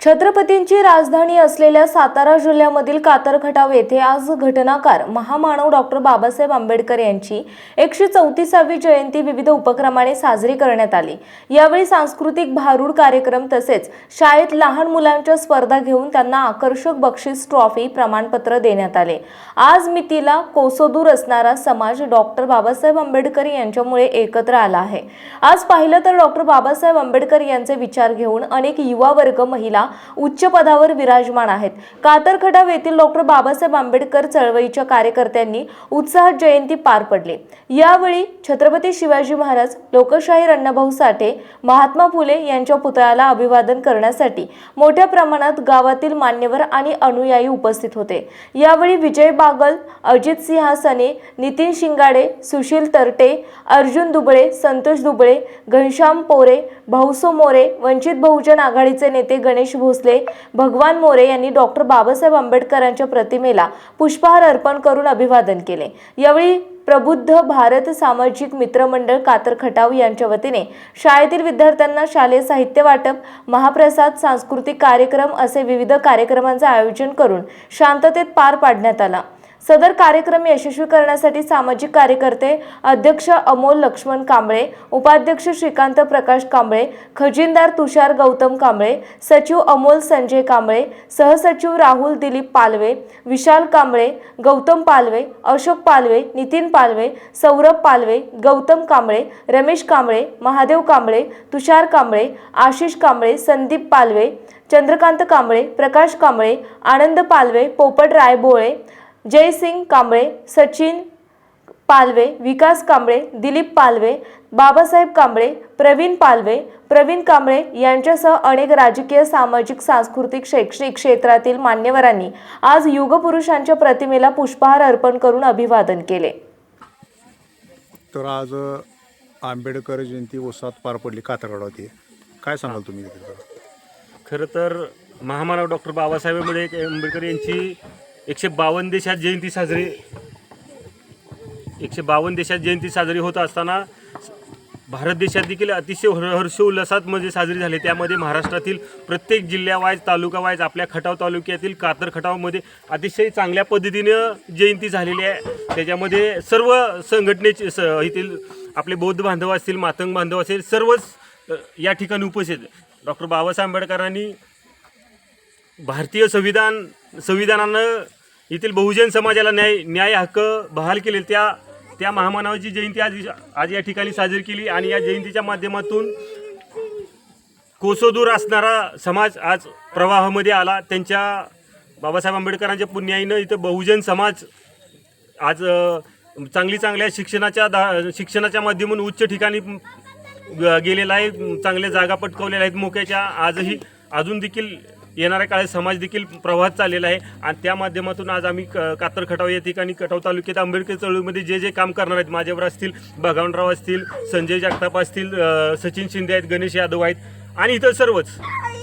छत्रपतींची राजधानी असलेल्या सातारा जिल्ह्यामधील कातरखटाव येथे आज घटनाकार महामानव डॉक्टर बाबासाहेब आंबेडकर यांची एकशे चौतीसावी जयंती विविध उपक्रमाने साजरी करण्यात आली. यावेळी सांस्कृतिक भारूड कार्यक्रम तसेच शाळेत लहान मुलांच्या स्पर्धा घेऊन त्यांना आकर्षक बक्षीस ट्रॉफी प्रमाणपत्र देण्यात आले. आज मितीला कोसोदूर असणारा समाज डॉक्टर बाबासाहेब आंबेडकर यांच्यामुळे एकत्र आला आहे. आज पाहिलं तर डॉक्टर बाबासाहेब आंबेडकर यांचे विचार घेऊन अनेक युवा वर्ग महिला उच्च पदावर विराजमान आहेत. कातरखडाव येथील डॉक्टर बाबासाहेब आंबेडकर चळवळीच्या कार्यकर्त्यांनी उत्साहात जयंती पार पडली. यावेळी छत्रपती शिवाजी महाराज लोकशाहीर अण्णाभाऊ साठे महात्मा फुले यांच्या पुतळ्याला अभिवादन करण्यासाठी मोठ्या प्रमाणात गावातील मान्यवर आणि अनुयायी उपस्थित होते. यावेळी विजय बागल अजित सिंहासने नितीन शिंगाडे सुशील तरटे अर्जुन दुबळे संतोष दुबळे घनश्याम पोरे भाऊसो मोरे वंचित बहुजन आघाडीचे नेते गणेश भोसले भगवान मोरे यांनी डॉक्टर बाबासाहेब आंबेडकरांच्या प्रतिमेला पुष्पहार अर्पण करून अभिवादन केले. यावेळी प्रबुद्ध भारत सामाजिक मित्रमंडळ कातर खटाव यांच्या वतीने शाळेतील विद्यार्थ्यांना शालेय साहित्य वाटप महाप्रसाद सांस्कृतिक कार्यक्रम असे विविध कार्यक्रमांचे आयोजन करून शांततेत पार पाडण्यात आला. सदर कार्यक्रम यशस्वी करण्यासाठी सामाजिक कार्यकर्ते अध्यक्ष अमोल लक्ष्मण कांबळे उपाध्यक्ष श्रीकांत प्रकाश कांबळे खजिनदार तुषार गौतम कांबळे सचिव अमोल संजय कांबळे सहसचिव राहुल दिलीप पालवे विशाल कांबळे गौतम पालवे अशोक पालवे नितीन पालवे सौरभ पालवे गौतम कांबळे रमेश कांबळे महादेव कांबळे तुषार कांबळे आशिष कांबळे संदीप पालवे चंद्रकांत कांबळे प्रकाश कांबळे आनंद पालवे पोपट रायबोळे जयसिंग कांबळे सचिन पालवे विकास कांबळे दिलीप पालवे बाबासाहेब कांबळे प्रवीण पालवे प्रवीण कांबळे यांच्यासह अनेक राजकीय सामाजिक सांस्कृतिक शैक्षणिक क्षेत्रातील मान्यवरांनी आज युगपुरुषांच्या प्रतिमेला पुष्पहार अर्पण करून अभिवादन केले तर आज आंबेडकर जयंती उत्साहात पार पडली कातरगडावरती काय सांगाल तुम्ही? खरं तर महामानव डॉक्टर बाबासाहेब आंबेडकर आंबेडकर यांची एकशे बावन्न देशात जयंती साजरी. एकशे बावन्न देशात जयंती साजरी होत असताना भारत देशात देखील अतिशय हर हर्षोल्लासात म्हणजे साजरी झाली. त्यामध्ये महाराष्ट्रातील प्रत्येक जिल्ह्यावाईज तालुकावाईज आपल्या खटाव तालुक्यातील कातर खटावमध्ये अतिशय चांगल्या पद्धतीनं जयंती झालेली आहे. त्याच्यामध्ये सर्व संघटनेचे स येथील आपले बौद्ध बांधव असतील मातंग बांधव असेल सर्वच या ठिकाणी उपस्थित. डॉक्टर बाबासाहेब आंबेडकरांनी भारतीय संविधान संविधानानं येथील बहुजन समाजाला न्याय न्याय हक्क बहाल केले त्या त्या महामानवाची जयंती आज आज या ठिकाणी साजरी केली आणि या जयंतीच्या माध्यमातून कोसोदूर असणारा समाज आज प्रवाहामध्ये आला. त्यांच्या बाबासाहेब आंबेडकरांच्या पुण्याईनं इथं बहुजन समाज आज चांगली चांगल्या शिक्षणाच्या दा शिक्षणाच्या माध्यमातून उच्च ठिकाणी गेलेला आहे चांगल्या जागा पटकवलेल्या आहेत मोक्याच्या. आजही अजून देखील येणाऱ्या काळात समाज देखील प्रवाहात चाललेला आहे. आणि त्या माध्यमातून आज आम्ही क- कातर खटाव या ठिकाणी कटाव तालुक्यात आंबेडकर चळवळीमध्ये जे जे काम करणार आहेत माझ्यावर असतील भगवानराव असतील संजय जगताप असतील सचिन शिंदे आहेत गणेश यादव आहेत आणि इतर सर्वच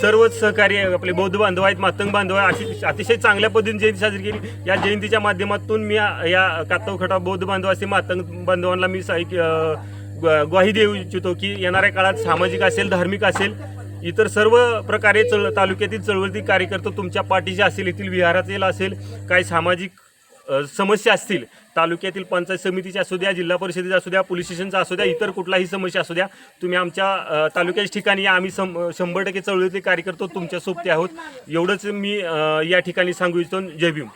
सर्वच सहकारी आपले बौद्ध बांधव आहेत मातंग बांधव आहेत अशी अतिशय चांगल्या पद्धतीने जयंती साजरी केली. या जयंतीच्या माध्यमातून मी या- कातव खटाव बौद्ध बांधव असतील मातंग बांधवांना मी साहित्य ग्वा- ग्वाही देऊ इच्छितो की येणाऱ्या काळात सामाजिक असेल धार्मिक असेल इतर सर्व प्रकारे चळ तालुक्यातील चळवळीतील कार्यकर्ते तुमच्या पाठीचे असेल येथील विहारातील असेल काही सामाजिक समस्या असतील तालुक्यातील पंचायत समितीच्या असू द्या जिल्हा परिषदेच्या असू द्या पोलीस स्टेशनचा असू द्या इतर कुठलाही समस्या असू द्या तुम्ही आमच्या तालुक्याच्या ठिकाणी या. आम्ही सं शंभर टक्के चळवळीतले कार्यकर्ते तुमच्या सोबते आहोत एवढंच मी या ठिकाणी सांगू इच्छितो जय भीम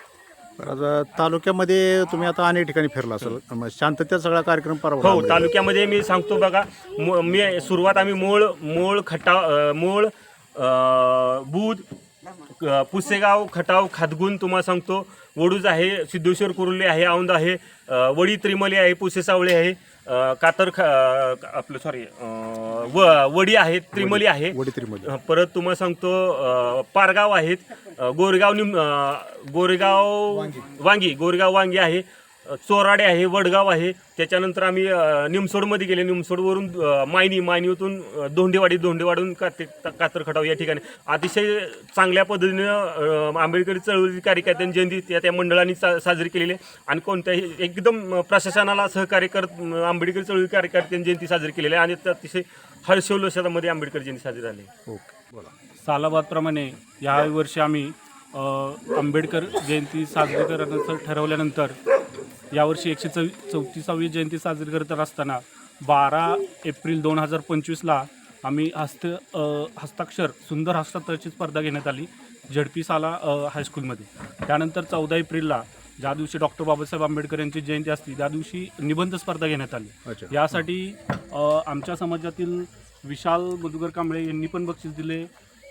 आता तालुक्यामध्ये तुम्ही आता अनेक ठिकाणी फिरला असेल. मग शांततेत सगळा कार्यक्रम पार हो. तालुक्यामध्ये मी सांगतो बघा मो- मी सुरुवात आम्ही मोळ मोळ खटाव अ, मोळ अ, बुध अ, पुसेगाव खटाव खातगुण तुम्हाला सांगतो. वडूज आहे सिद्धेश्वर कुर्ले आहे औंध आहे अ, वडी त्रिमली आहे पुसे सावळे आहे. कातर ख आपलं सॉरी व वडी आहे त्रिमली आहे. वडीत्रीमध्ये अ, परत तुम्हाला सांगतो पारगाव आहेत. गोरेगाव निम गोरेगाव वांगी गोरेगाव वांगी आहे. चोराडे आहे वडगाव आहे. त्याच्यानंतर आम्ही निमसोडमध्ये गेले. निमसोडवरून मायनी मायनीतून धोंडेवाडी धोंडेवाडून काते कातर खटाव या ठिकाणी. अतिशय चांगल्या पद्धतीनं आंबेडकरी चळवळी कार्यकर्त्यांची जयंती त्या त्या मंडळांनी सा साजरी केलेली आहे. आणि कोणत्याही एकदम प्रशासनाला सहकार्य करत आंबेडकरी चळवळी कार्यकर्त्यांनी जयंती साजरी केलेली आहे. आणि अतिशय हर्षोल्लासामध्ये आंबेडकर जयंती साजरी झाली ओके. बोला. सालाबादप्रमाणे या वर्षी आम्ही आंबेडकर जयंती साजरी करण्याचं ठरवल्यानंतर यावर्षी एकशे चौ चौतीसावी जयंती साजरी करत असताना बारा एप्रिल दोन हजार पंचवीसला आम्ही हस्त हस्ताक्षर सुंदर हस्ताक्षरची स्पर्धा घेण्यात आली झडपी साला अ, हायस्कूलमध्ये त्यानंतर चौदा एप्रिलला ज्या दिवशी डॉक्टर बाबासाहेब आंबेडकर यांची जयंती असते त्या दिवशी निबंध स्पर्धा घेण्यात आली. अच्छा. यासाठी आमच्या समाजातील विशाल मधुकर कांबळे यांनी पण बक्षीस दिले.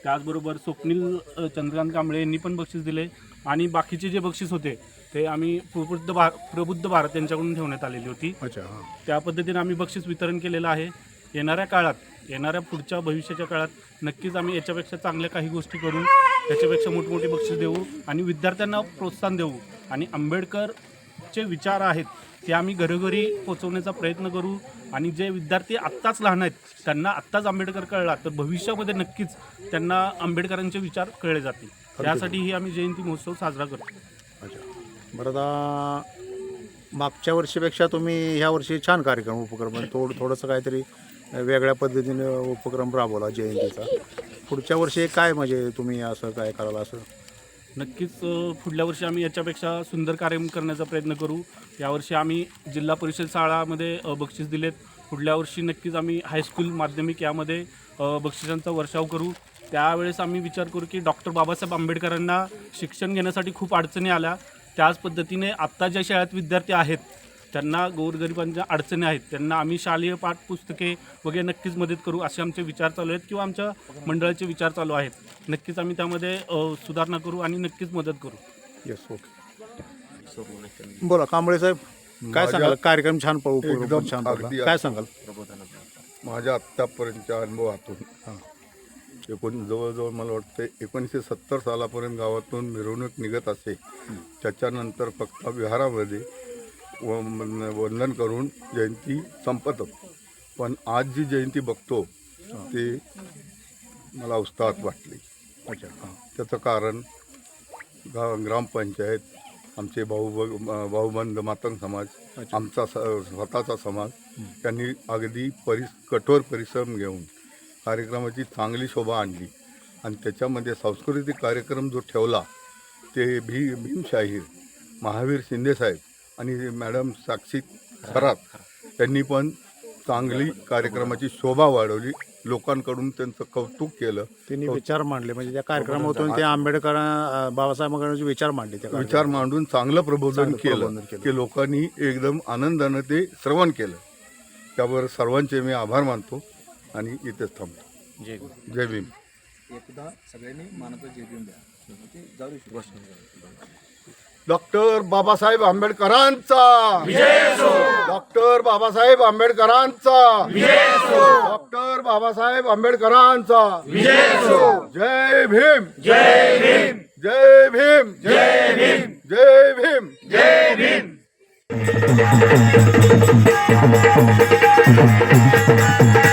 त्याचबरोबर स्वप्नील चंद्रकांत कांबळे यांनी पण बक्षीस दिले. आणि बाकीचे जे बक्षीस होते ते आम्ही प्रबुद्ध भार प्रबुद्ध भारत यांच्याकडून ठेवण्यात आलेली होती. अच्छा हां. त्या पद्धतीने आम्ही बक्षीस वितरण केलेलं आहे. येणाऱ्या काळात येणाऱ्या पुढच्या भविष्याच्या काळात नक्कीच आम्ही याच्यापेक्षा चांगल्या काही गोष्टी करून याच्यापेक्षा मोठमोठी बक्षीस देऊ आणि विद्यार्थ्यांना प्रोत्साहन देऊ. आणि आंबेडकरचे विचार आहेत ते आम्ही घरोघरी पोचवण्याचा प्रयत्न करू आणि जे विद्यार्थी आत्ताच लहान आहेत त्यांना आत्ताच आंबेडकर कळला तर भविष्यामध्ये नक्कीच त्यांना आंबेडकरांचे विचार कळले जातील. त्यासाठी ही आम्ही जयंती महोत्सव साजरा करतो. बरं आता मागच्या वर्षीपेक्षा तुम्ही ह्या वर्षी छान कार्यक्रम उपक्रम आहे. थोडं थोडंसं काहीतरी वेगळ्या पद्धतीनं उपक्रम राबवला जयंतीचा. पुढच्या वर्षी काय म्हणजे तुम्ही असं काय कराल असं? नक्कीच पुढल्या वर्षी आम्ही याच्यापेक्षा सुंदर कार्यक्रम करण्याचा प्रयत्न करू. यावर्षी आम्ही जिल्हा परिषद शाळामध्ये बक्षीस दिलेत. पुढल्या वर्षी नक्कीच आम्ही हायस्कूल माध्यमिक यामध्ये बक्षिसांचा वर्षाव करू. त्यावेळेस आम्ही विचार करू की डॉक्टर बाबासाहेब आंबेडकरांना शिक्षण घेण्यासाठी खूप अडचणी आल्या. त्याच पद्धतीने आत्ता ज्या शाळेत विद्यार्थी आहेत त्यांना गोरगरिबांच्या अडचणी आहेत त्यांना आम्ही शालेय पाठपुस्तके वगैरे नक्कीच मदत करू असे आमचे विचार चालू आहेत किंवा आमच्या मंडळाचे विचार चालू आहेत. नक्कीच आम्ही त्यामध्ये सुधारणा करू आणि नक्कीच मदत करू. येस ओके बोला कांबळे साहेब काय सांगाल? कार्यक्रम छान प- उपक्रम एकदम छान. काय सांगाल? माझ्या आत्तापर्यंतच्या अनुभवातून एकूण जवळजवळ मला वाटतं एकोणीसशे सत्तर सालापर्यंत गावातून मिरवणूक निघत असे. त्याच्यानंतर फक्त विहारामध्ये व वंदन करून जयंती संपत. पण आज जी जयंती बघतो ते मला उत्साहात वाटली. अच्छा. हां. त्याचं कारण गा ग्रामपंचायत आमचे भाऊ भाऊबंद मातंग समाज. आमचा स स्वतःचा समाज त्यांनी अगदी परि कठोर परिश्रम घेऊन कार्यक्रमाची चांगली शोभा आणली. आणि त्याच्यामध्ये सांस्कृतिक कार्यक्रम जो ठेवला ते भी भीमशाहीर महावीर शिंदेसाहेब आणि मॅडम साक्षी खरात यांनी पण चांगली कार्यक्रमाची शोभा वाढवली. लोकांकडून त्यांचं कौतुक केलं. त्यांनी विचार मांडले. म्हणजे त्या कार्यक्रमातून ते आंबेडकर बाबासाहेब आंबेडकरांचे विचार मांडले त्या विचार मांडून चांगलं प्रबोधन केलं. की लोकांनी एकदम आनंदानं ते श्रवण केलं. त्यावर सर्वांचे मी आभार मानतो. आणि इथेच थांबतो. जय जय भीम. एकदा सगळ्यांनी मानाचं जे घेऊन द्या. ते जाऊ दे. डॉक्टर बाबासाहेब आंबेडकरांचा. डॉक्टर बाबासाहेब आंबेडकरांचा. डॉक्टर बाबासाहेब आंबेडकरांचा. जय भीम. जय भीम. जय भीम. जय भीम. जय भीम जय भीम आपल्या